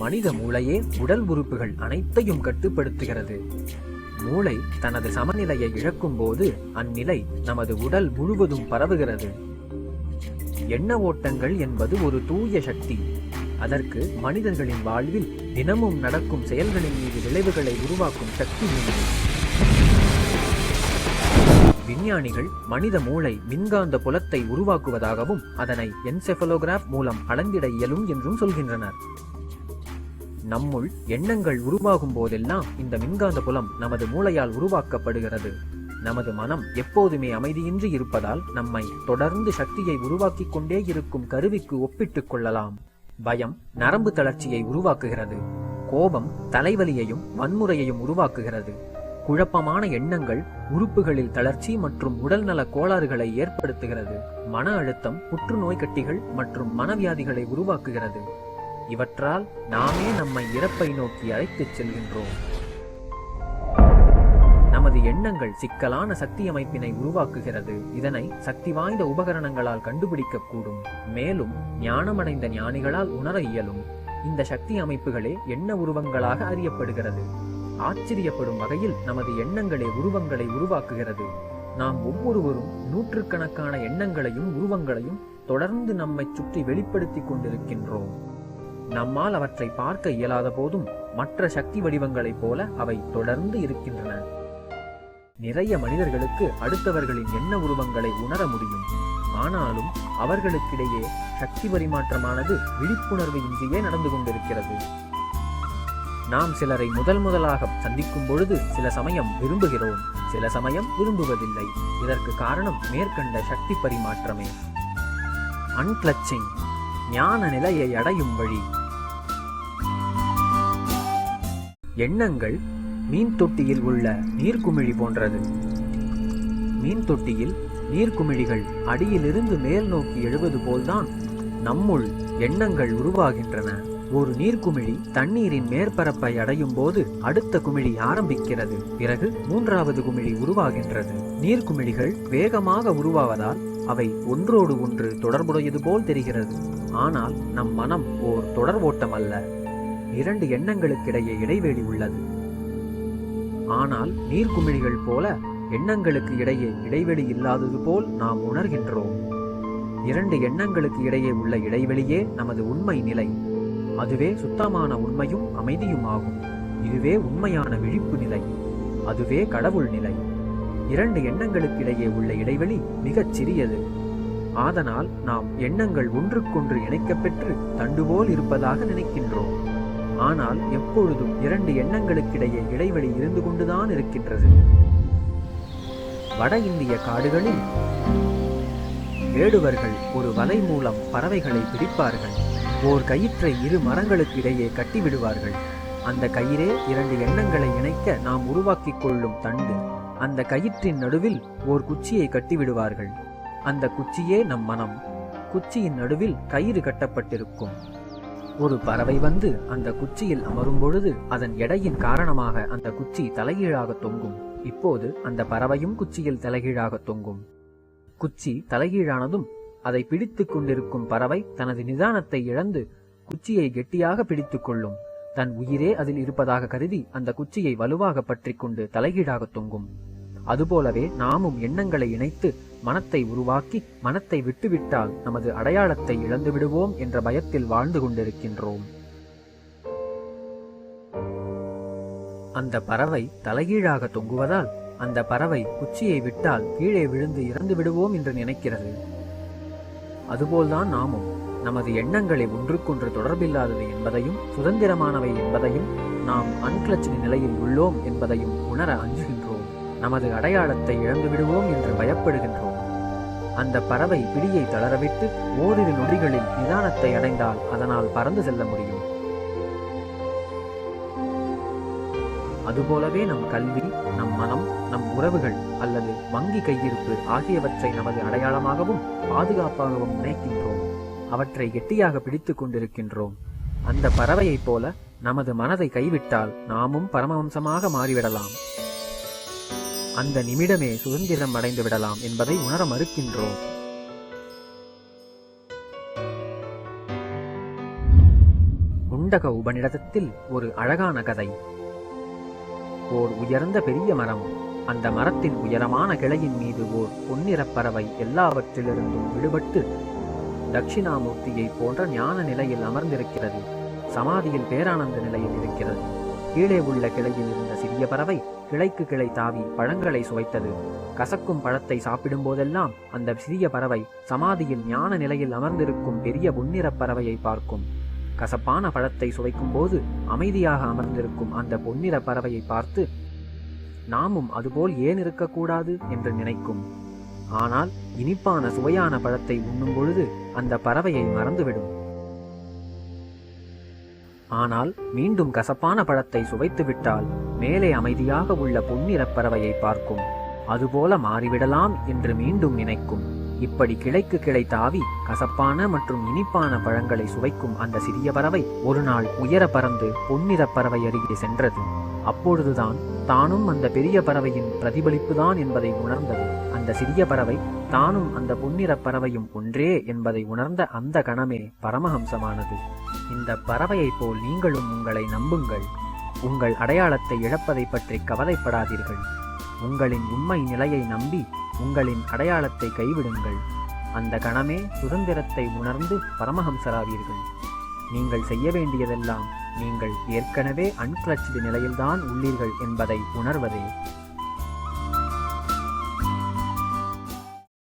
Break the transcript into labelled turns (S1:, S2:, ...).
S1: மனித மூளையே உடல் உறுப்புகள் அனைத்தையும் கட்டுப்படுத்துகிறது. மூளை தனது சமநிலையை இழக்கும் போது அந்நிலை நமது உடல் முழுவதும் பரவுகிறது. எண்ண ஓட்டங்கள் என்பது ஒரு தூய சக்தி. அதற்கு மனிதர்களின் வாழ்வில் தினமும் நடக்கும் செயல்களின் மீது விளைவுகளை உருவாக்கும் சக்தி உண்டு. விஞ்ஞானிகள் மனித மூளை மின்காந்த புலத்தை உருவாக்குவதாகவும் அதனை என்செஃபலோகிராஃப் மூலம் அளந்திட இயலும் என்றும் சொல்கின்றனர். நம்முள் எண்ணங்கள் உருவாகும் போதெல்லாம் இந்த மின்காந்த புலம் நமது மூளையால் உருவாக்கப்படுகிறது. நமது மனம் எப்போதுமே அமைதியின்றி இருப்பதால் நம்மை தொடர்ந்து சக்தியை உருவாக்கிக் கொண்டே இருக்கும் கருவிக்கு ஒப்பிட்டுக் கொள்ளலாம். பயம் நரம்பு தளர்ச்சியை உருவாக்குகிறது. கோபம் தலைவலியையும் வன்முறையையும் உருவாக்குகிறது. குழப்பமான எண்ணங்கள் உறுப்புகளில் தளர்ச்சி மற்றும் உடல்நல கோளாறுகளை ஏற்படுத்துகிறது. மன அழுத்தம் புற்றுநோய் கட்டிகள் மற்றும் மனவியாதிகளை உருவாக்குகிறது. இவற்றால் நாமே நம்மை இறப்பை நோக்கி அழைத்துச் செல்கின்றோம். நமது எண்ணங்கள் சிக்கலான சக்தி அமைப்பினை உருவாக்குகிறது. இதனை சக்தி வாய்ந்த உபகரணங்களால் கண்டுபிடிக்கக்கூடும். மேலும் ஞானமடைந்த ஞானிகளால் உணர இயலும். இந்த சக்தி அமைப்புகளே எண்ண உருவங்களாக அறியப்படுகிறது. ஆச்சரியப்படும் வகையில் நமது எண்ணங்களே உருவங்களை உருவாக்குகிறது. நாம் ஒவ்வொருவரும் நூற்றுக்கணக்கான எண்ணங்களையும் உருவங்களையும் தொடர்ந்து நம்மை சுற்றி வெளிப்படுத்திக் கொண்டிருக்கின்றோம். நம்மால் அவற்றை பார்க்க இயலாத போதும் மற்ற சக்தி வடிவங்களைப் போல அவை தொடர்ந்து இருக்கின்றன. நிறைய மனிதர்களுக்கு அடுத்தவர்களின் எண்ண உருவங்களை உணர முடியும். ஆனாலும் அவர்களுக்கிடையே சக்தி பரிமாற்றமானது விழிப்புணர்வு இன்றியே நடந்து கொண்டிருக்கிறது. நாம் சிலரை முதல் முதலாக சந்திக்கும் பொழுது சில சமயம் விரும்புகிறோம் சில சமயம் விரும்புவதில்லை. இதற்கு காரணம் மேற்கண்ட சக்தி பரிமாற்றமே. அன்கிளச்சிங் ஞான நிலையை அடையும் வழி. எண்ணங்கள் மீன் தொட்டியில் உள்ள நீர்க்குமிழி போன்றது. மீன் தொட்டியில் நீர்க்குமிழிகள் அடியிலிருந்து மேல் நோக்கி எழுவது போல்தான் நம்முள் எண்ணங்கள் உருவாகின்றன. ஒரு நீர்க்குமிழி தண்ணீரின் மேற்பரப்பை அடையும் போது அடுத்த குமிழி ஆரம்பிக்கிறது. பிறகு மூன்றாவது குமிழி உருவாகின்றது. நீர்க்குமிழிகள் வேகமாக உருவாவதால் அவை ஒன்றோடு ஒன்று தொடர்புடையது போல் தெரிகிறது. ஆனால் நம் மனம் ஓர் தொடர் ஓட்டம் அல்ல இரண்டு எண்ணங்களுக்கிடையே இடைவெளி உள்ளது. ஆனால் நீர்க்குமிழிகள் போல எண்ணங்களுக்கு இடையே இடைவெளி இல்லாதது போல் நாம் உணர்கின்றோம். இரண்டு எண்ணங்களுக்கு இடையே உள்ள இடைவெளியே நமது உண்மை நிலை. அதுவே சுத்தமான உண்மையும் அமைதியும் ஆகும். இதுவே உண்மையான விழிப்பு நிலை. அதுவே கடவுள் நிலை. இரண்டு எண்ணங்களுக்கு இடையே உள்ள இடைவெளி மிகச் சிறியது. ஆதனால் நாம் எண்ணங்கள் ஒன்றுக்கொன்று இணைக்கப்பெற்று தண்டுபோல் இருப்பதாக நினைக்கின்றோம். ஆனால் எப்பொழுதும் இரண்டு எண்ணங்களுக்கிடையே இடைவெளி இருந்து கொண்டுதான் இருக்கின்றது. வட இந்திய காடுகளில் வேடுவர்கள் ஒரு வலை மூலம் பறவைகளை பிடிப்பார்கள். ஓர் கயிற்றை இரு மரங்களுக்கு இடையே கட்டிவிடுவார்கள். அந்த கயிறே இரண்டு எண்ணங்களை இணைக்க நாம் உருவாக்கிக் கொள்ளும் தண்டு. அந்த கயிற்றின் நடுவில் ஓர் குச்சியை கட்டிவிடுவார்கள். அந்த குச்சியே நம் மனம். குச்சியின் நடுவில் கயிறு கட்டப்பட்டிருக்கும். ஒரு பறவை வந்து அந்த குச்சியில் அமரும் பொழுது அதன் எடையின் காரணமாக அந்த குச்சி தலைகீழாக தொங்கும். இப்போது அந்த பறவையும் குச்சியில் தலைகீழாக தொங்கும். குச்சி தலைகீழானதும் அதை பிடித்துக் கொண்டிருக்கும் பறவை தனது நிதானத்தை இழந்து குச்சியை கெட்டியாக பிடித்துக் கொள்ளும். தன் உயிரே அதில் இருப்பதாக கருதி அந்த குச்சியை வலுவாக பற்றி கொண்டு தலைகீழாக தொங்கும். அதுபோலவே நாமும் எண்ணங்களை இணைத்து மனத்தை உருவாக்கி மனத்தை விட்டுவிட்டால் நமது அடையாளத்தை இழந்து விடுவோம் என்ற பயத்தில் வாழ்ந்து கொண்டிருக்கின்றோம். அந்த பறவை தலைகீழாக தொங்குவதால் அந்த பறவை குச்சியை விட்டால் கீழே விழுந்து இறந்து விடுவோம் என்று நினைக்கிறது. அதுபோல்தான் நாமும் நமது எண்ணங்களை ஒன்றுக்கொன்று தொடர்பில்லாதது என்பதையும் சுதந்திரமானவை என்பதையும் நாம் அன்கிளச்சின் நிலையில் உள்ளோம் என்பதையும் உணர அஞ்சுகின்றோம். நமது அடையாளத்தை இழந்து விடுவோம் என்று பயப்படுகின்றோம். அந்த பறவை பிடியை தளரவிட்டு ஓரிரு நொடிகளில் நிதானத்தை அடைந்தால் அதனால் பறந்து செல்ல முடியும். அதுபோலவே நம் கல்வி நம் மனம் நம் உறவுகள் அல்லது வங்கி கையிருப்பு ஆகியவற்றை நமது அடையாளமாகவும் பாதுகாப்பாகவும் நினைக்கின்றோம். அவற்றை கெட்டியாக பிடித்துக் கொண்டிருக்கின்றோம். அந்த பறவையைப் போல நமது மனதை கைவிட்டால் நாமும் பரமவம்சமாக மாறிவிடலாம். அந்த நிமிடமே சுதந்திரம் அடைந்து விடலாம் என்பதை உணர மறுக்கின்றோம். முண்டக உபநிடதத்தில் ஒரு அழகான கதை. ஓர் உயர்ந்த பெரிய மரம் அந்த மரத்தின் உயரமான கிளையின் மீது ஓர் பொன்னிறப்பறவை எல்லாவற்றிலிருந்தும் விடுபட்டு தட்சிணாமூர்த்தியை போன்ற ஞான நிலையில் அமர்ந்திருக்கிறது. சமாதியில் பேரானந்த நிலையில் இருக்கிறது. கீழே உள்ள கிளையில் இருந்த சிறிய பறவை கிளைக்கு கிளை தாவி பழங்களை சுவைத்தது. கசக்கும் பழத்தை சாப்பிடும் போதெல்லாம் அந்த சிறிய பறவை சமாதியில் ஞான நிலையில் அமர்ந்திருக்கும் பெரிய பொன்னிறப் பறவையை பார்க்கும். கசப்பான பழத்தை சுவைக்கும் போது அமைதியாக அமர்ந்திருக்கும் அந்த பொன்னிற பறவையை பார்த்து நாமும் அதுபோல் ஏன் இருக்கக்கூடாது? என்று நினைக்கும். ஆனால் இனிப்பான சுவையான பழத்தை உண்ணும் பொழுது அந்த பறவையை மறந்துவிடும். ஆனால் மீண்டும் கசப்பான பழத்தை சுவைத்துவிட்டால் மேலே அமைதியாக உள்ள பொன்னிறப் பறவையை பார்க்கும். அதுபோல மாறிவிடலாம் என்று மீண்டும் நினைக்கும். இப்படி கிளைக்கு கிளை தாவி கசப்பான மற்றும் இனிப்பான பழங்களை சுவைக்கும் அந்த சிறிய பறவை ஒரு நாள் உயர பறந்து பொன்னிறப் பறவை அருகே சென்றது. அப்பொழுதுதான் தானும் அந்த பெரிய பறவையின் பிரதிபலிப்புதான் என்பதை உணர்ந்தது. அந்த சிறிய பறவை தானும் அந்த பொன்னிற பறவையும் ஒன்றே என்பதை உணர்ந்த அந்த கணமே பரமஹம்சமானது. இந்த பறவையைப் போல் நீங்களும் உங்களை நம்புங்கள். உங்கள் அடையாளத்தை இழப்பதை பற்றி கவலைப்படாதீர்கள். உங்களின் உண்மை நிலையை நம்பி உங்களின் அடையாளத்தை கைவிடுங்கள். அந்த கணமே சுதந்திரத்தை உணர்ந்து பரமஹம்சராவீர்கள். நீங்கள் செய்ய வேண்டியதெல்லாம் நீங்கள் ஏற்கனவே அன்கிளச்டு நிலையில்தான் உள்ளீர்கள் என்பதை உணர்வதே